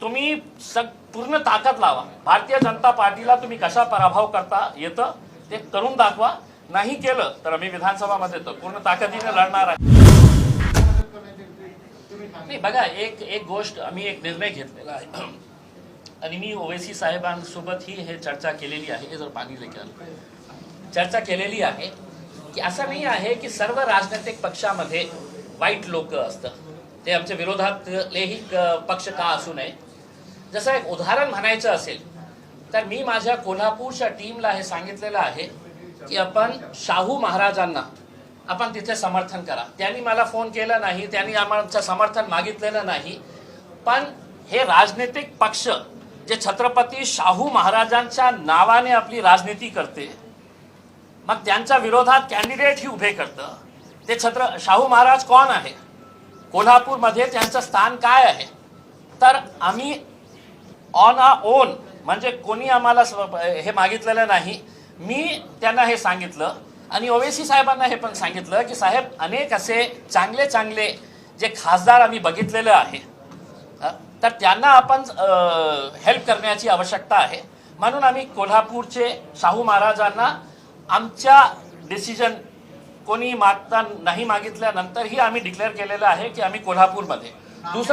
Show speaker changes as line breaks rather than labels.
तुम्ही सग पूर्ण ताकद लावा. भारतीय जनता पार्टीला तुम्ही कशा पराभव करता येतं ते करून दाखवा. नाही केलं तर आम्ही विधानसभामध्ये येतो. पूर्ण ताकदीने लढणार आहे. नाही बघा एक एक गोष्ट आम्ही एक निर्णय घेतलेला आहे. आणि मी ओवेसी साहेबांसोबत ही हे चर्चा केलेली आहे. हे जर पाणी लेके चर्चा केलेली आहे की असं नाही आहे की सर्व राजनैतिक पक्षामध्ये वाईट लोक असतं ते आमच्या विरोधातलेही क- पक्ष का असू नये? जसं एक उदाहरण म्हणायचं असेल तर मी माझ्या कोल्हापूरच्या टीमला हे सांगितलेलं आहे की आपण शाहू महाराजांना आपण तिथे समर्थन करा. त्यांनी मला फोन केला नाही त्यांनी आमचं समर्थन मागितलेलं नाही. पण हे राजनैतिक पक्ष जे छत्रपती शाहू महाराजांच्या नावाने आपली राजनीती करते मग त्यांच्या विरोधात कॅन्डिडेट ही उभे करतं. ते छत्र शाहू महाराज कोण आहे? कोल्हापूरमध्ये त्यांचं स्थान काय आहे? तर आम्ही ऑन आ ओन म्हणजे कोणी आम्हाला हे मागितलेलं नाही. मी त्यांना हे सांगितलं आणि ओवेसी साहेबांना हे पण सांगितलं की साहेब अनेक असे चांगले चांगले जे खासदार आम्ही बघितलेलं आहे तर त्यांना आपण हेल्प करण्याची आवश्यकता आहे. म्हणून आम्ही कोल्हापूरचे शाहू महाराजांना आमच्या डिसिजन कोणी मागता नाही मागितल्यानंतरही आम्ही डिक्लेअर केलेलं आहे की आम्ही कोल्हापूरमध्ये. दुसरं